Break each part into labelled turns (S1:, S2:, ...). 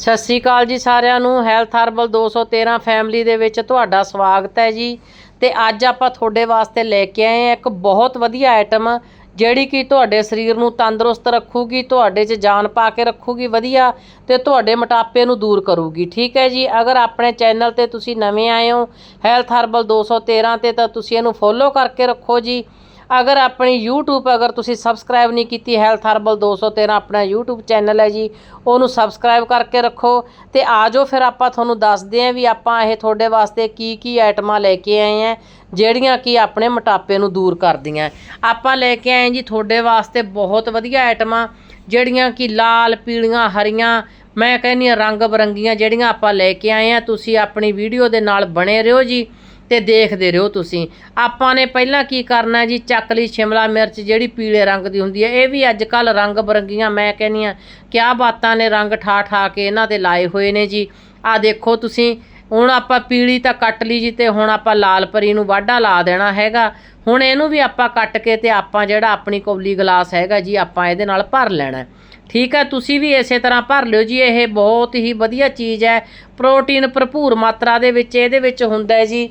S1: ਸਤਿ ਸ਼੍ਰੀ ਅਕਾਲ ਜੀ ਸਾਰਿਆਂ ਨੂੰ। ਹੈਲਥ ਹਰਬਲ 213 ਫੈਮਿਲੀ ਦੇ ਵਿੱਚ ਤੁਹਾਡਾ ਸਵਾਗਤ ਹੈ ਜੀ। ਤੇ ਅੱਜ ਆਪਾਂ ਤੁਹਾਡੇ ਵਾਸਤੇ ਲੈ ਕੇ ਆਏ ਹਾਂ ਇੱਕ ਬਹੁਤ ਵਧੀਆ ਆਈਟਮ ਜਿਹੜੀ ਕਿ ਤੁਹਾਡੇ ਸਰੀਰ ਨੂੰ ਤੰਦਰੁਸਤ ਰੱਖੂਗੀ, ਤੁਹਾਡੇ 'ਚ ਜਾਨ ਪਾ ਕੇ ਰੱਖੂਗੀ ਵਧੀਆ ਤੇ ਤੁਹਾਡੇ ਮੋਟਾਪੇ ਨੂੰ ਦੂਰ ਕਰੂਗੀ। ਠੀਕ ਹੈ ਜੀ? ਅਗਰ ਆਪਣੇ ਚੈਨਲ ਤੇ ਤੁਸੀਂ ਨਵੇਂ ਆਏ ਹੋ ਹੈਲਥ ਹਰਬਲ 213 ਤੇ ਤਾਂ ਤੁਸੀਂ ਇਹਨੂੰ ਫੋਲੋ ਕਰਕੇ ਰੱਖੋ ਜੀ। ਅਗਰ ਆਪਣੀ YouTube ਅਗਰ ਤੁਸੀਂ ਸਬਸਕ੍ਰਾਈਬ ਨਹੀਂ ਕੀਤੀ ਹੈਲਥ ਹਰਬਲ 213 ਆਪਣਾ YouTube ਚੈਨਲ ਹੈ ਜੀ, ਉਹਨੂੰ ਸਬਸਕ੍ਰਾਈਬ ਕਰਕੇ ਰੱਖੋ ਤੇ ਆਜੋ ਫਿਰ ਆਪਾਂ ਤੁਹਾਨੂੰ ਦੱਸਦੇ ਆਂ ਵੀ ਆਪਾਂ ਇਹ ਤੁਹਾਡੇ ਵਾਸਤੇ ਕੀ ਕੀ ਆਈਟਮਾਂ ਲੈ ਕੇ ਆਏ ਆਂ ਜਿਹੜੀਆਂ ਕਿ ਆਪਣੇ ਮੋਟਾਪੇ ਨੂੰ ਦੂਰ ਕਰਦੀਆਂ। ਆਪਾਂ ਲੈ ਕੇ ਆਏ ਜੀ ਤੁਹਾਡੇ ਵਾਸਤੇ ਬਹੁਤ ਵਧੀਆ ਆਈਟਮਾਂ ਜਿਹੜੀਆਂ ਕਿ ਲਾਲ, ਪੀਲੀਆਂ, ਹਰੀਆਂ, ਮੈਂ ਕਹਿੰਦੀ ਹਾਂ ਰੰਗ ਬਰੰਗੀਆਂ ਜਿਹੜੀਆਂ ਆਪਾਂ ਲੈ ਕੇ ਆਏ ਆ ਤੁਸੀਂ ਆਪਣੀ ਵੀਡੀਓ ਦੇ ਨਾਲ ਬਣੇ ਰਹੋ ਜੀ। ਤੇ ਦੇਖਦੇ ਰਹੋ ਤੁਸੀਂ। ਆਪਾਂ ਨੇ ਪਹਿਲਾਂ ਕੀ ਕਰਨਾ ਜੀ? ਚੱਕ ਲਈ ਸ਼ਿਮਲਾ ਮਿਰਚ, ਜਿਹੜੀ ਪੀਲੇ ਰੰਗ ਦੀ ਹੁੰਦੀ ਹੈ। ਇਹ ਵੀ ਅੱਜ ਕੱਲ ਰੰਗ ਬਰੰਗੀਆਂ, ਮੈਂ ਕਹਿੰਦੀ ਆ ਕਿਆ ਬਾਤਾਂ ਨੇ ਰੰਗ ਠਾ ਠਾ ਕੇ ਇਹਨਾਂ ਤੇ ਲਾਏ ਹੋਏ ਨੇ ਜੀ। ਆ ਦੇਖੋ ਤੁਸੀਂ, ਹੁਣ ਆਪਾਂ ਪੀਲੀ ਤਾਂ ਕੱਟ ਲਈ ਜੀ ਤੇ ਹੁਣ ਆਪਾਂ ਲਾਲ ਪਰੀ ਨੂੰ ਵਾਢਾ ਲਾ ਦੇਣਾ ਹੈਗਾ। ਹੁਣ ਇਹਨੂੰ ਵੀ ਆਪਾਂ ਕੱਟ ਕੇ ਤੇ ਆਪਾਂ ਜਿਹੜਾ ਆਪਣੀ ਕੌਲੀ ਗਲਾਸ ਹੈਗਾ ਜੀ, ਆਪਾਂ ਇਹਦੇ ਨਾਲ ਭਰ ਲੈਣਾ। ਠੀਕ ਹੈ, ਤੁਸੀਂ ਵੀ ਇਸੇ ਤਰ੍ਹਾਂ ਭਰ ਲਿਓ ਜੀ। ਇਹ ਬਹੁਤ ਹੀ ਵਧੀਆ ਚੀਜ਼ ਹੈ। ਪ੍ਰੋਟੀਨ ਭਰਪੂਰ ਮਾਤਰਾ ਦੇ ਵਿੱਚ ਇਹਦੇ ਵਿੱਚ ਹੁੰਦਾ ਹੈ ਜੀ।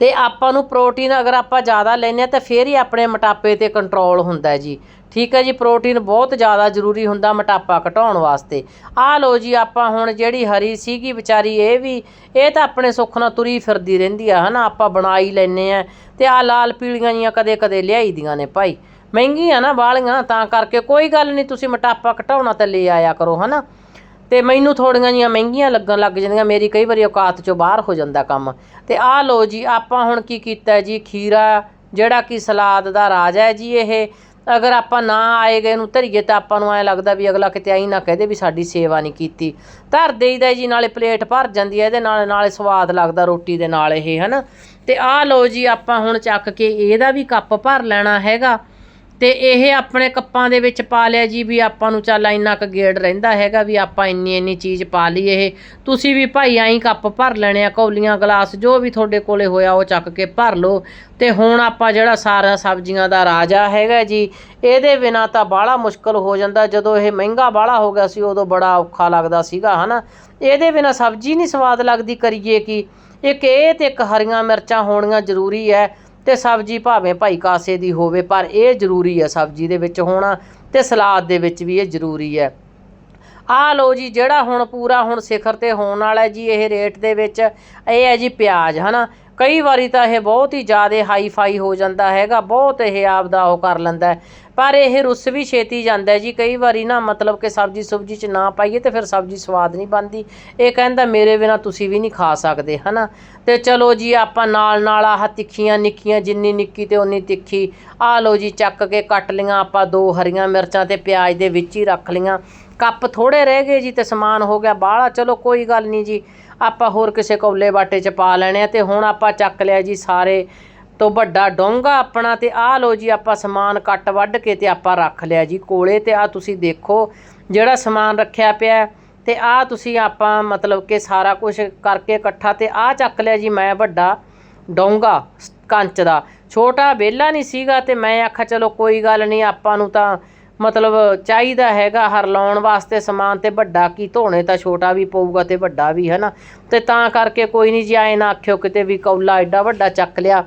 S1: ਤੇ ਆਪਾਂ ਨੂੰ ਪ੍ਰੋਟੀਨ ਅਗਰ ਆਪਾਂ ਜ਼ਿਆਦਾ ਲੈਨੇ ਆ ਤਾਂ ਫੇਰ ਹੀ ਆਪਣੇ ਮੋਟਾਪੇ ਤੇ ਕੰਟਰੋਲ ਹੁੰਦਾ ਜੀ। ਠੀਕ ਹੈ ਜੀ, ਪ੍ਰੋਟੀਨ ਬਹੁਤ ਜ਼ਿਆਦਾ ਜ਼ਰੂਰੀ ਹੁੰਦਾ ਮੋਟਾਪਾ ਘਟਾਉਣ ਵਾਸਤੇ। ਆਹ ਲਓ ਜੀ, ਆਪਾਂ ਹੁਣ ਜਿਹੜੀ ਹਰੀ ਸੀਗੀ ਵਿਚਾਰੀ, ਇਹ ਵੀ, ਇਹ ਤਾਂ ਆਪਣੇ ਸੁੱਖ ਨਾਲ ਤੁਰੀ ਫਿਰਦੀ ਰਹਿੰਦੀ ਆ, ਹਨਾ? ਆਪਾਂ ਬਣਾਈ ਲੈਨੇ ਆ ਤੇ ਆ ਲਾਲ ਪੀਲੀਆਂ ਜੀਆਂ ਕਦੇ ਕਦੇ ਲਿਆਈ ਦੀਆਂ ਨੇ ਭਾਈ। ਮਹਿੰਗੀਆਂ ਨਾ ਵਾਲੀਆਂ, ਤਾਂ ਕਰਕੇ ਕੋਈ ਗੱਲ ਨਹੀਂ, ਤੁਸੀਂ ਮੋਟਾਪਾ ਘਟਾਉਣਾ ਤਾਂ ਲੈ ਆਇਆ ਕਰੋ, ਹਨਾ? ਤੇ ਮੈਨੂੰ ਥੋੜੀਆਂ ਜੀਆਂ ਮਹਿੰਗੀਆਂ ਲੱਗਣ ਲੱਗ ਜਾਂਦੀਆਂ, ਮੇਰੀ ਕਈ ਵਾਰੀ ਔਕਾਤ ਚੋਂ ਬਾਹਰ ਹੋ ਜਾਂਦਾ ਕੰਮ। ਤੇ ਆਹ ਲਓ ਜੀ, ਆਪਾਂ ਹੁਣ ਕੀ ਕੀਤਾ ਜੀ, ਖੀਰਾ, ਜਿਹੜਾ ਕਿ ਸਲਾਦ ਦਾ ਰਾਜਾ ਹੈ ਜੀ ਇਹ, ਅਗਰ ਆਪਾਂ ਨਾ ਆਏ ਗਏ ਨੂੰ ਧਰੀਏ ਤਾਂ ਆਪਾਂ ਨੂੰ ਐ ਲੱਗਦਾ ਵੀ ਅਗਲਾ ਕਿਤੇ ਆਈ ਨਾ ਕਹਦੇ ਵੀ ਸਾਡੀ ਸੇਵਾ ਨਹੀਂ ਕੀਤੀ। ਧਰ ਦੇਈਦਾ ਜੀ, ਨਾਲੇ ਪਲੇਟ ਭਰ ਜਾਂਦੀ ਹੈ, ਇਹਦੇ ਨਾਲ ਨਾਲੇ ਸਵਾਦ ਲੱਗਦਾ ਰੋਟੀ ਦੇ ਨਾਲ ਇਹ, ਹਨਾ? ਤੇ ਆਹ ਲਓ ਜੀ, ਆਪਾਂ ਹੁਣ ਚੱਕ ਕੇ ਇਹਦਾ ਵੀ ਕੱਪ ਭਰ ਲੈਣਾ ਹੈਗਾ। ਤੇ ਇਹ ਆਪਣੇ ਕੱਪਾਂ ਦੇ ਵਿੱਚ ਪਾ ਲਿਆ ਜੀ ਵੀ ਆਪਾਂ ਨੂੰ ਚੱਲ ਇੰਨਾ ਕੁ ਗੇੜ ਰਹਿੰਦਾ ਹੈਗਾ ਵੀ ਆਪਾਂ ਇੰਨੀ ਇੰਨੀ ਚੀਜ਼ ਪਾ ਲਈ ਇਹ। ਤੁਸੀਂ ਵੀ ਭਾਈ ਐਂ ਕੱਪ ਭਰ ਲੈਣੇ ਆ, ਕੌਲੀਆਂ ਗਲਾਸ ਜੋ ਵੀ ਤੁਹਾਡੇ ਕੋਲੇ ਹੋਇਆ ਉਹ ਚੱਕ ਕੇ ਭਰ ਲਓ। ਤੇ ਹੁਣ ਆਪਾਂ ਜਿਹੜਾ ਸਾਰਾ ਸਬਜ਼ੀਆਂ ਦਾ ਰਾਜਾ ਹੈਗਾ ਜੀ, ਇਹਦੇ ਬਿਨਾ ਤਾਂ ਬਾਹਲਾ ਮੁਸ਼ਕਲ ਹੋ ਜਾਂਦਾ। ਜਦੋਂ ਇਹ ਮਹਿੰਗਾ ਬਾਹਲਾ ਹੋ ਗਿਆ ਸੀ, ਉਦੋਂ ਬੜਾ ਔਖਾ ਲੱਗਦਾ ਸੀਗਾ, ਹਨਾ? ਇਹਦੇ ਬਿਨਾ ਸਬਜ਼ੀ ਨਹੀਂ ਸਵਾਦ ਲੱਗਦੀ, ਕਰੀਏ ਕੀ? ਇੱਕ ਇਹ ਤੇ ਇੱਕ ਹਰੀਆਂ ਮਿਰਚਾਂ ਹੋਣੀਆਂ ਜ਼ਰੂਰੀ ਹੈ ਤੇ ਸਬਜ਼ੀ ਭਾਵੇਂ ਭਾਈ ਕਾਸੇ ਦੀ ਹੋਵੇ, ਪਰ ਇਹ ਜ਼ਰੂਰੀ ਹੈ ਸਬਜ਼ੀ ਦੇ ਵਿੱਚ ਹੋਣਾ ਤੇ ਸਲਾਦ ਦੇ ਵਿੱਚ ਵੀ ਇਹ ਜ਼ਰੂਰੀ ਹੈ। ਆ ਲੋ ਜੀ, ਜਿਹੜਾ ਹੁਣ ਪੂਰਾ ਹੁਣ ਸਿਖਰ ਤੇ ਹੋਣ ਵਾਲਾ ਜੀ, ਇਹ ਰੇਟ ਦੇ ਵਿੱਚ, ਇਹ ਹੈ ਜੀ ਪਿਆਜ਼, ਹਨਾ? ਕਈ ਵਾਰੀ ਤਾਂ ਇਹ ਬਹੁਤ ਹੀ ਜ਼ਿਆਦਾ ਹਾਈ ਫਾਈ ਹੋ ਜਾਂਦਾ ਹੈਗਾ, ਬਹੁਤ ਇਹ ਆਪਦਾ ਉਹ ਕਰ ਲੈਂਦਾ ਪਰ ਇਹ ਰੁੱਸ ਵੀ ਛੇਤੀ ਜਾਂਦਾ ਜੀ, ਕਈ ਵਾਰੀ ਨਾ ਮਤਲਬ ਕਿ ਸਬਜ਼ੀ ਸੁਬਜੀ ਚ ਨਾ ਪਾਈਏ ਤੇ ਫਿਰ ਸਬਜ਼ੀ ਸਵਾਦ ਨਹੀਂ ਬਣਦੀ। ਇਹ ਕਹਿੰਦਾ ਮੇਰੇ ਬਿਨਾ ਤੁਸੀਂ ਵੀ ਨਹੀਂ ਖਾ ਸਕਦੇ, ਹਨਾ? ਤੇ ਚਲੋ ਜੀ, ਆਪਾਂ ਨਾਲ ਨਾਲ ਆਹ ਤਿੱਖੀਆਂ ਨਿੱਕੀਆਂ, ਜਿੰਨੀ ਨਿੱਕੀ ਤੇ ਉਨੀ ਤਿੱਖੀ ਆ ਲੋ ਜੀ, ਚੱਕ ਕੇ ਕੱਟ ਲੀਆਂ ਆਪਾਂ ਦੋ ਹਰੀਆਂ ਮਿਰਚਾਂ ਤੇ ਪਿਆਜ਼ ਦੇ ਵਿੱਚ ਹੀ ਰੱਖ ਲੀਆਂ। ਕੱਪ ਥੋੜੇ ਰਹਿ ਗਏ ਜੀ ਤੇ ਸਮਾਨ ਹੋ ਗਿਆ ਬਾਹਲਾ। ਚਲੋ ਕੋਈ ਗੱਲ ਨਹੀਂ ਜੀ ਆਪਾਂ ਹੋਰ ਕਿਸੇ ਕੌਲੇ ਬਾਟੇ 'ਚ ਪਾ ਲੈਣੇ ਆ ਤੇ ਹੁਣ ਆਪਾਂ ਚੱਕ ਲਿਆ ਜੀ ਸਾਰੇ ਤੋਂ ਵੱਡਾ ਡੋਂਗਾ ਆਪਣਾ ਤੇ ਆਹ ਲੋ ਜੀ ਆਪਾਂ ਸਮਾਨ ਕੱਟ ਵੱਢ ਕੇ ਤੇ ਆਪਾਂ ਰੱਖ ਲਿਆ ਜੀ ਕੋਲੇ ਤੇ ਆ ਤੁਸੀਂ ਦੇਖੋ ਜਿਹੜਾ ਸਮਾਨ ਰੱਖਿਆ ਪਿਆ ਹੈ, ਤੇ ਆ ਤੁਸੀਂ ਆਪਾਂ ਮਤਲਬ ਕਿ ਸਾਰਾ ਕੁਝ ਕਰਕੇ ਇਕੱਠਾ ਤੇ ਆ ਚੱਕ ਲਿਆ ਜੀ ਮੈਂ ਵੱਡਾ ਡੋਂਗਾ ਕੰਚ ਦਾ। ਛੋਟਾ ਵਿਹਲਾ ਨਹੀਂ ਸੀਗਾ ਤੇ ਮੈਂ ਆਖਿਆ ਚਲੋ ਕੋਈ ਗੱਲ ਨਹੀਂ ਆਪਾਂ ਨੂੰ ਤਾਂ ਮਤਲਬ ਚਾਹੀਦਾ ਹੈਗਾ ਹਰ ਲਾਉਣ ਵਾਸਤੇ ਸਮਾਨ ਤੇ ਵੱਡਾ ਕੀ, ਧੋਣੇ ਤਾਂ ਛੋਟਾ ਵੀ ਪਊਗਾ ਤੇ ਵੱਡਾ ਵੀ ਹੈ ਨਾ ਤੇ ਤਾਂ ਕਰਕੇ ਕੋਈ ਨਹੀਂ ਜੀ ਆਏ ਨਾ ਆਖਿਓ ਕਿਤੇ ਵੀ ਕੌਲਾ ਐਡਾ ਵੱਡਾ ਚੱਕ ਲਿਆ।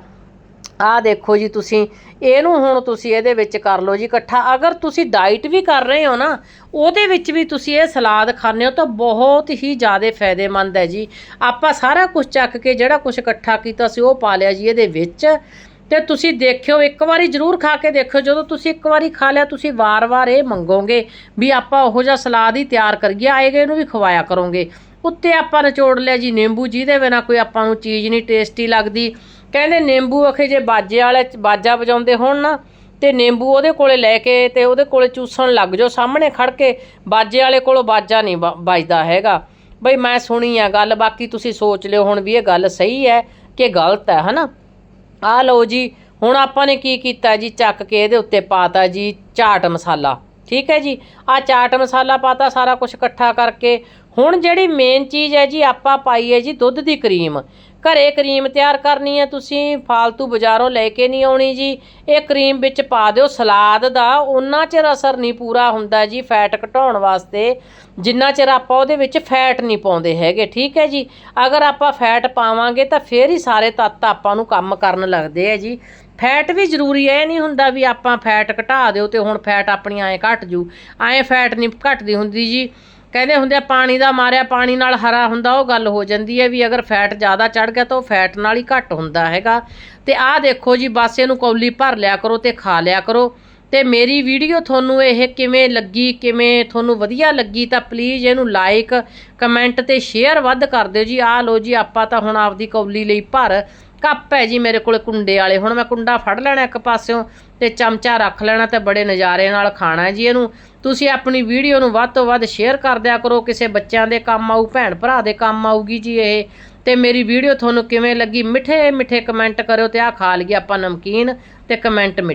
S1: ਆਹ ਦੇਖੋ ਜੀ ਤੁਸੀਂ, ਇਹਨੂੰ ਹੁਣ ਤੁਸੀਂ ਇਹਦੇ ਵਿੱਚ ਕਰ ਲਓ ਜੀ ਇਕੱਠਾ। ਅਗਰ ਤੁਸੀਂ ਡਾਈਟ ਵੀ ਕਰ ਰਹੇ ਹੋ ਨਾ, ਉਹਦੇ ਵਿੱਚ ਵੀ ਤੁਸੀਂ ਇਹ ਸਲਾਦ ਖਾਂਦੇ ਹੋ ਤਾਂ ਬਹੁਤ ਹੀ ਜ਼ਿਆਦਾ ਫਾਇਦੇਮੰਦ ਹੈ ਜੀ। ਆਪਾਂ ਸਾਰਾ ਕੁਝ ਚੱਕ ਕੇ ਜਿਹੜਾ ਕੁਝ ਇਕੱਠਾ ਕੀਤਾ ਸੀ ਉਹ ਪਾ ਲਿਆ ਜੀ ਇਹਦੇ ਵਿੱਚ। ਤੇ ਤੁਸੀਂ ਦੇਖਿਓ, ਇੱਕ ਵਾਰੀ ਜ਼ਰੂਰ ਖਾ ਕੇ ਦੇਖਿਓ, ਜਦੋਂ ਤੁਸੀਂ ਇੱਕ ਵਾਰੀ ਖਾ ਲਿਆ, ਤੁਸੀਂ ਵਾਰ-ਵਾਰ ਇਹ ਮੰਗੋਗੇ ਵੀ ਆਪਾਂ ਉਹੋ ਜਿਹਾ ਸਲਾਦ ਹੀ ਤਿਆਰ ਕਰੀਏ ਆਏਗੇ ਇਹਨੂੰ ਵੀ ਖਵਾਇਆ ਕਰੋਗੇ। ਉੱਤੇ ਆਪਾਂ ਨਿਚੋੜ ਲਿਆ ਜੀ ਨਿੰਬੂ, ਜਿਹਦੇ ਬਿਨਾ ਕੋਈ ਆਪਾਂ ਨੂੰ ਚੀਜ਼ ਨਹੀਂ ਟੇਸਟੀ ਲੱਗਦੀ। ਕਹਿੰਦੇ ਨਿੰਬੂ ਅਖੇ ਜੇ ਬਾਜੇ ਵਾਲੇ ਬਾਜਾ ਵਜਾਉਂਦੇ ਹੋਣ ਨਾ, ਤੇ ਨਿੰਬੂ ਉਹਦੇ ਕੋਲੇ ਲੈ ਕੇ ਤੇ ਉਹਦੇ ਕੋਲੇ ਚੂਸਣ ਲੱਗ ਜਾਓ। ਸਾਹਮਣੇ ਖੜ ਕੇ ਬਾਜੇ ਵਾਲੇ ਕੋਲੋਂ ਬਾਜਾ ਨਹੀਂ ਵਾ- ਵੱਜਦਾ ਹੈਗਾ। ਬਈ ਮੈਂ ਸੁਣੀ ਆ ਗੱਲ, ਬਾਕੀ ਤੁਸੀਂ ਸੋਚ ਲਿਓ ਹੁਣ ਵੀ ਇਹ ਗੱਲ ਸਹੀ ਹੈ ਕਿ ਗਲਤ ਹੈ, ਹਨਾ? ਆ ਲਓ ਜੀ, ਹੁਣ ਆਪਾਂ ਨੇ ਕੀ ਕੀਤਾ ਜੀ? ਚੱਕ ਕੇ ਇਹਦੇ ਉੱਤੇ ਪਾਤਾ ਜੀ ਚਾਟ ਮਸਾਲਾ। ਠੀਕ ਹੈ ਜੀ? ਆ ਚਾਟ ਮਸਾਲਾ ਪਾਤਾ, ਸਾਰਾ ਕੁਝ ਇਕੱਠਾ ਕਰਕੇ ਹੁਣ ਜਿਹੜੀ ਮੇਨ ਚੀਜ਼ ਹੈ ਜੀ, ਆਪਾਂ ਪਾਈ ਹੈ ਜੀ ਦੁੱਧ ਦੀ ਕਰੀਮ। ਘਰੇ ਕਰੀਮ ਤਿਆਰ ਕਰਨੀ ਹੈ ਤੁਸੀਂ, ਫਾਲਤੂ ਬਾਜ਼ਾਰੋਂ ਲੈ ਕੇ ਨਹੀਂ ਆਉਣੀ ਜੀ। ਇਹ ਕਰੀਮ ਵਿੱਚ ਪਾ ਦਿਓ, ਸਲਾਦ ਦਾ ਉਹਨਾਂ ਚਿਰ ਅਸਰ ਨਹੀਂ ਪੂਰਾ ਹੁੰਦਾ ਜੀ ਫੈਟ ਘਟਾਉਣ ਵਾਸਤੇ। ਜਿੰਨਾ ਚਿਰ ਆਪਾਂ ਉਹਦੇ ਵਿੱਚ ਫੈਟ ਨਹੀਂ ਪਾਉਂਦੇ ਹੈਗੇ, ਠੀਕ ਹੈ ਜੀ? ਅਗਰ ਆਪਾਂ ਫੈਟ ਪਾਵਾਂਗੇ ਤਾਂ ਫੇਰ ਹੀ ਸਾਰੇ ਤੱਤ ਆਪਾਂ ਨੂੰ ਕੰਮ ਕਰਨ ਲੱਗਦੇ ਆ ਜੀ। ਫੈਟ ਵੀ ਜ਼ਰੂਰੀ ਹੈ, ਇਹ ਨਹੀਂ ਹੁੰਦਾ ਵੀ ਆਪਾਂ ਫੈਟ ਘਟਾ ਦਿਓ ਤੇ ਹੁਣ ਫੈਟ ਆਪਣੀ ਐਂ ਘਟ ਜੂ। ਐਂ ਫੈਟ ਨਹੀਂ ਘਟਦੀ ਹੁੰਦੀ ਜੀ। ਕਹਿੰਦੇ ਹੁੰਦੇ ਆ, ਪਾਣੀ ਦਾ ਮਾਰਿਆ, ਪਾਣੀ ਨਾਲ ਹਰਾ ਹੁੰਦਾ, ਉਹ ਗੱਲ ਹੋ ਜਾਂਦੀ ਹੈ ਵੀ ਅਗਰ ਫੈਟ ਜ਼ਿਆਦਾ ਚੜ ਗਿਆ ਤਾਂ ਉਹ ਫੈਟ ਨਾਲ ਹੀ ਘਟ ਹੁੰਦਾ ਹੈਗਾ। ਤੇ ਆਹ ਦੇਖੋ ਜੀ, ਬਸ ਇਹਨੂੰ ਕੌਲੀ ਭਰ ਲਿਆ ਕਰੋ ਤੇ ਖਾ ਲਿਆ ਕਰੋ। ਤੇ ਮੇਰੀ ਵੀਡੀਓ ਤੁਹਾਨੂੰ ਇਹ ਕਿਵੇਂ ਲੱਗੀ, ਕਿਵੇਂ ਤੁਹਾਨੂੰ ਵਧੀਆ ਲੱਗੀ, ਤਾਂ ਪਲੀਜ਼ ਇਹਨੂੰ ਲਾਈਕ ਕਮੈਂਟ ਤੇ ਸ਼ੇਅਰ ਵੱਧ ਕਰ ਦਿਓ ਜੀ। ਆਹ ਲੋ ਜੀ, ਆਪਾਂ ਤਾਂ ਹੁਣ ਆਪਦੀ ਕੌਲੀ ਲਈ ਭਰ ਕੱਪ ਹੈ ਜੀ ਮੇਰੇ ਕੋਲ ਕੁੰਡੇ ਵਾਲੇ। ਹੁਣ ਮੈਂ ਕੁੰਡਾ ਫੜ ਲੈਣਾ ਇੱਕ ਪਾਸਿਓਂ ਤੇ ਚਮਚਾ ਰੱਖ ਲੈਣਾ ਤੇ ਬੜੇ ਨਜ਼ਾਰੇ ਨਾਲ ਖਾਣਾ ਜੀ ਇਹਨੂੰ। ਤੁਸੀਂ ਆਪਣੀ ਵੀਡੀਓ ਨੂੰ ਵੱਧ ਤੋਂ ਵੱਧ ਸ਼ੇਅਰ ਕਰ ਦਿਆ ਕਰੋ। ਕਿਸੇ ਬੱਚਿਆਂ ਦੇ ਕੰਮ ਆਊ, ਭੈਣ ਭਰਾ ਦੇ ਕੰਮ ਆਊਗੀ ਜੀ ਇਹ। ਤੇ ਮੇਰੀ ਵੀਡੀਓ ਤੁਹਾਨੂੰ ਕਿਵੇਂ ਲੱਗੀ? ਮਿੱਠੇ ਮਿੱਠੇ ਕਮੈਂਟ ਕਰਿਓ ਤੇ ਆਹ ਖਾ ਲਈਏ ਆਪਾਂ ਨਮਕੀਨ ਤੇ ਕਮੈਂਟ ਮਿੱਠੇ।